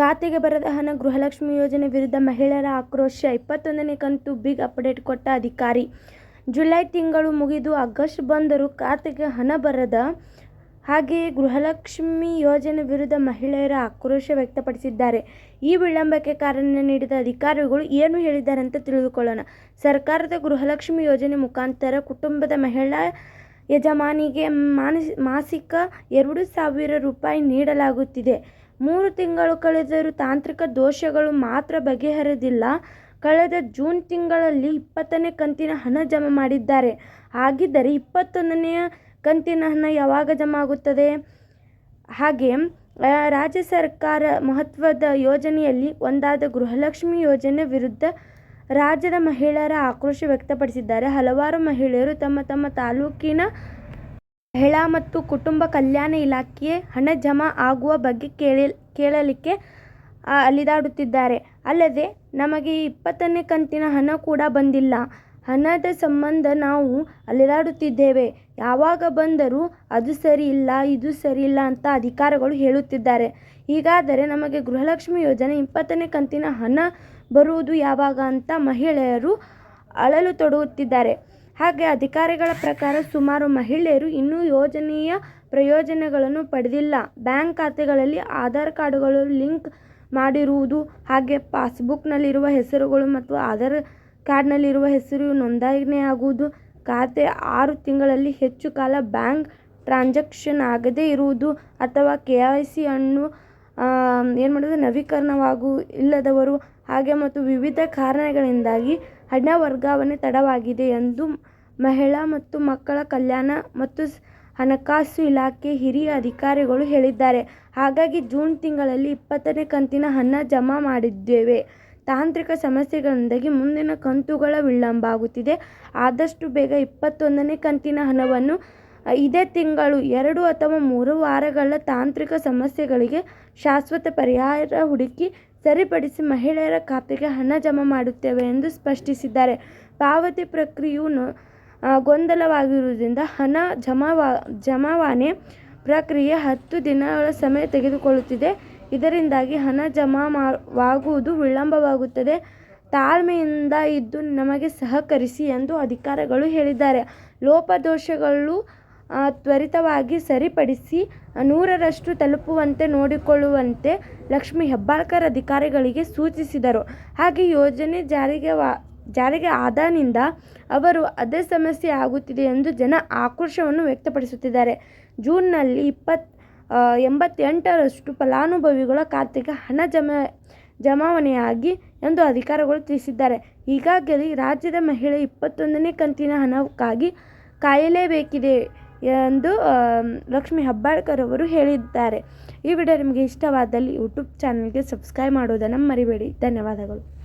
ಖಾತೆಗೆ ಬರದ ಹಣ ಗೃಹಲಕ್ಷ್ಮಿ ಯೋಜನೆ ವಿರುದ್ಧ ಮಹಿಳೆಯರ ಆಕ್ರೋಶ ಇಪ್ಪತ್ತೊಂದನೇ ಕಂತು ಬಿಗ್ ಅಪ್ಡೇಟ್ ಕೊಟ್ಟ ಅಧಿಕಾರಿ. ಜುಲೈ ತಿಂಗಳು ಮುಗಿದು ಆಗಸ್ಟ್ ಬಂದರೂ ಖಾತೆಗೆ ಹಣ ಬರದ ಹಾಗೆಯೇ ಗೃಹಲಕ್ಷ್ಮಿ ಯೋಜನೆ ವಿರುದ್ಧ ಮಹಿಳೆಯರ ಆಕ್ರೋಶ ವ್ಯಕ್ತಪಡಿಸಿದ್ದಾರೆ. ಈ ವಿಳಂಬಕ್ಕೆ ಕಾರಣ ನೀಡಿದ ಅಧಿಕಾರಿಗಳು ಏನು ಹೇಳಿದ್ದಾರೆ ಅಂತ ತಿಳಿದುಕೊಳ್ಳೋಣ. ಸರ್ಕಾರದ ಗೃಹಲಕ್ಷ್ಮಿ ಯೋಜನೆ ಮುಖಾಂತರ ಕುಟುಂಬದ ಮಹಿಳಾ ಯಜಮಾನಿಗೆ ಮಾನಸಿ, ಮಾಸಿಕ ಎರಡು ಸಾವಿರ ರೂಪಾಯಿ ನೀಡಲಾಗುತ್ತಿದೆ. ಮೂರು ತಿಂಗಳು ಕಳೆದರೂ ತಾಂತ್ರಿಕ ದೋಷಗಳು ಮಾತ್ರ ಬಗೆಹರಿದಿಲ್ಲ. ಕಳೆದ ಜೂನ್ ತಿಂಗಳಲ್ಲಿ ಇಪ್ಪತ್ತನೇ ಕಂತಿನ ಹಣ ಜಮಾ ಮಾಡಿದ್ದಾರೆ. ಹಾಗಿದ್ದರೆ ಇಪ್ಪತ್ತೊಂದನೆಯ ಕಂತಿನ ಹಣ ಯಾವಾಗ ಜಮಾ ಆಗುತ್ತದೆ? ಹಾಗೆ ರಾಜ್ಯ ಸರ್ಕಾರ ಮಹತ್ವದ ಯೋಜನೆಯಲ್ಲಿ ಒಂದಾದ ಗೃಹಲಕ್ಷ್ಮಿ ಯೋಜನೆ ವಿರುದ್ಧ ರಾಜ್ಯದ ಮಹಿಳೆಯರ ಆಕ್ರೋಶ ವ್ಯಕ್ತಪಡಿಸಿದ್ದಾರೆ. ಹಲವಾರು ಮಹಿಳೆಯರು ತಮ್ಮ ತಮ್ಮ ತಾಲೂಕಿನ ಮಹಿಳಾ ಮತ್ತು ಕುಟುಂಬ ಕಲ್ಯಾಣ ಇಲಾಖೆಗೆ ಹಣ ಜಮಾ ಆಗುವ ಬಗ್ಗೆ ಕೇಳಿ, ಕೇಳಲಿಕ್ಕೆ ಅಲೆದಾಡುತ್ತಿದ್ದಾರೆ. ಅಲ್ಲದೆ, ನಮಗೆ ಇಪ್ಪತ್ತನೇ ಕಂತಿನ ಹಣ ಕೂಡ ಬಂದಿಲ್ಲ. ಹಣದ ಸಂಬಂಧ ನಾವು ಅಲೆದಾಡುತ್ತಿದ್ದೇವೆ. ಯಾವಾಗ ಬಂದರೂ ಅದು ಸರಿ ಇಲ್ಲ, ಇದು ಸರಿ ಇಲ್ಲ ಅಂತ ಅಧಿಕಾರಿಗಳು ಹೇಳುತ್ತಿದ್ದಾರೆ. ಹೀಗಾದರೆ ನಮಗೆ ಗೃಹಲಕ್ಷ್ಮಿ ಯೋಜನೆ ಇಪ್ಪತ್ತನೇ ಕಂತಿನ ಹಣ ಬರುವುದು ಯಾವಾಗ ಅಂತ ಮಹಿಳೆಯರು ಅಳಲು ತೊಡಗುತ್ತಿದ್ದಾರೆ. ಹಾಗೆ ಅಧಿಕಾರಿಗಳ ಪ್ರಕಾರ ಸುಮಾರು ಮಹಿಳೆಯರು ಇನ್ನೂ ಯೋಜನೆಯ ಪ್ರಯೋಜನಗಳನ್ನು ಪಡೆದಿಲ್ಲ. ಬ್ಯಾಂಕ್ ಖಾತೆಗಳಲ್ಲಿ ಆಧಾರ್ ಕಾರ್ಡುಗಳು ಲಿಂಕ್ ಮಾಡಿರುವುದು ಹಾಗೆ ಪಾಸ್ಬುಕ್ನಲ್ಲಿರುವ ಹೆಸರುಗಳು ಮತ್ತು ಆಧಾರ್ ಕಾರ್ಡ್ನಲ್ಲಿರುವ ಹೆಸರು ನೋಂದಣಿಯಾಗುವುದು ಖಾತೆ ಆರು ತಿಂಗಳಲ್ಲಿ ಹೆಚ್ಚು ಕಾಲ ಬ್ಯಾಂಕ್ ಟ್ರಾನ್ಸಾಕ್ಷನ್ ಆಗದೇ ಇರುವುದು ಅಥವಾ ಕೆ ವೈ ಸಿ ಅನ್ನು ಏನು ಮಾಡೋದು? ನವೀಕರಣವಾಗು ಇಲ್ಲದವರು ಹಾಗೆ ಮತ್ತು ವಿವಿಧ ಕಾರಣಗಳಿಂದಾಗಿ ಹಣ ವರ್ಗಾವಣೆ ತಡವಾಗಿದೆ ಎಂದು ಮಹಿಳಾ ಮತ್ತು ಮಕ್ಕಳ ಕಲ್ಯಾಣ ಮತ್ತು ಹಣಕಾಸು ಇಲಾಖೆ ಹಿರಿಯ ಅಧಿಕಾರಿಗಳು ಹೇಳಿದ್ದಾರೆ. ಹಾಗಾಗಿ ಜೂನ್ ತಿಂಗಳಲ್ಲಿ ಇಪ್ಪತ್ತನೇ ಕಂತಿನ ಹಣ ಜಮಾ ಮಾಡಿದ್ದೇವೆ. ತಾಂತ್ರಿಕ ಸಮಸ್ಯೆಗಳಿಂದಾಗಿ ಮುಂದಿನ ಕಂತುಗಳ ವಿಳಂಬ ಆಗುತ್ತಿದೆ. ಆದಷ್ಟು ಬೇಗ ಇಪ್ಪತ್ತೊಂದನೇ ಕಂತಿನ ಹಣವನ್ನು ಇದೇ ತಿಂಗಳು ಎರಡು ಅಥವಾ ಮೂರು ವಾರಗಳ ತಾಂತ್ರಿಕ ಸಮಸ್ಯೆಗಳಿಗೆ ಶಾಶ್ವತ ಪರಿಹಾರ ಹುಡುಕಿ ಸರಿಪಡಿಸಿ ಮಹಿಳೆಯರ ಖಾತೆಗೆ ಹಣ ಜಮಾ ಮಾಡುತ್ತೇವೆ ಎಂದು ಸ್ಪಷ್ಟಿಸಿದ್ದಾರೆ. ಪಾವತಿ ಪ್ರಕ್ರಿಯೆಯು ಗೊಂದಲವಾಗಿರುವುದರಿಂದ ಹಣ ಜಮಾವಾ, ಜಮಾವಣೆ ಪ್ರಕ್ರಿಯೆ ಹತ್ತು ದಿನಗಳ ಸಮಯ ತೆಗೆದುಕೊಳ್ಳುತ್ತಿದೆ. ಇದರಿಂದಾಗಿ ಹಣ ಜಮಾವಾಗುವುದು ವಿಳಂಬವಾಗುತ್ತದೆ. ತಾಳ್ಮೆಯಿಂದ ಇದ್ದು ನಮಗೆ ಸಹಕರಿಸಿ ಎಂದು ಅಧಿಕಾರಿಗಳು ಹೇಳಿದ್ದಾರೆ. ಲೋಪದೋಷಗಳು ತ್ವರಿತವಾಗಿ ಸರಿಪಡಿಸಿ ನೂರರಷ್ಟು ತಲುಪುವಂತೆ ನೋಡಿಕೊಳ್ಳುವಂತೆ ಲಕ್ಷ್ಮಿ ಹೆಬ್ಬಾಳ್ಕರ್ ಅಧಿಕಾರಿಗಳಿಗೆ ಸೂಚಿಸಿದರು. ಹಾಗೆ ಯೋಜನೆ ಜಾರಿಗೆ ವಾ, ಜಾರಿಗೆ ಆದಾನಿಂದ ಅವರು ಅದೇ ಸಮಸ್ಯೆ ಆಗುತ್ತಿದೆ ಎಂದು ಜನ ಆಕ್ರೋಶವನ್ನು ವ್ಯಕ್ತಪಡಿಸುತ್ತಿದ್ದಾರೆ. ಜೂನ್ನಲ್ಲಿ ಇಪ್ಪತ್ತು ಎಂಬತ್ತೆಂಟರಷ್ಟು ಫಲಾನುಭವಿಗಳ ಖಾತೆಗೆ ಹಣ ಜಮಾ, ಜಮಾವಣೆಯಾಗಿ ಎಂದು ಅಧಿಕಾರಿಗಳು ತಿಳಿಸಿದ್ದಾರೆ. ಈಗಾಗಲೇ ರಾಜ್ಯದ ಮಹಿಳೆ ಇಪ್ಪತ್ತೊಂದನೇ ಕಂತಿನ ಹಣಕ್ಕಾಗಿ ಕಾಯಲೇಬೇಕಿದೆ. ಎಂದು ಲಕ್ಷ್ಮೀ ಹೆಬ್ಬಾಳ್ಕರ್ ಅವರು ಹೇಳಿದ್ದಾರೆ. ಈ ವಿಡಿಯೋ ನಿಮಗೆ ಇಷ್ಟವಾದಲ್ಲಿ ಯೂಟ್ಯೂಬ್ ಚಾನಲ್ಗೆ ಸಬ್ಸ್ಕ್ರೈಬ್ ಮಾಡೋದನ್ನು ಮರಿಬೇಡಿ. ಧನ್ಯವಾದಗಳು.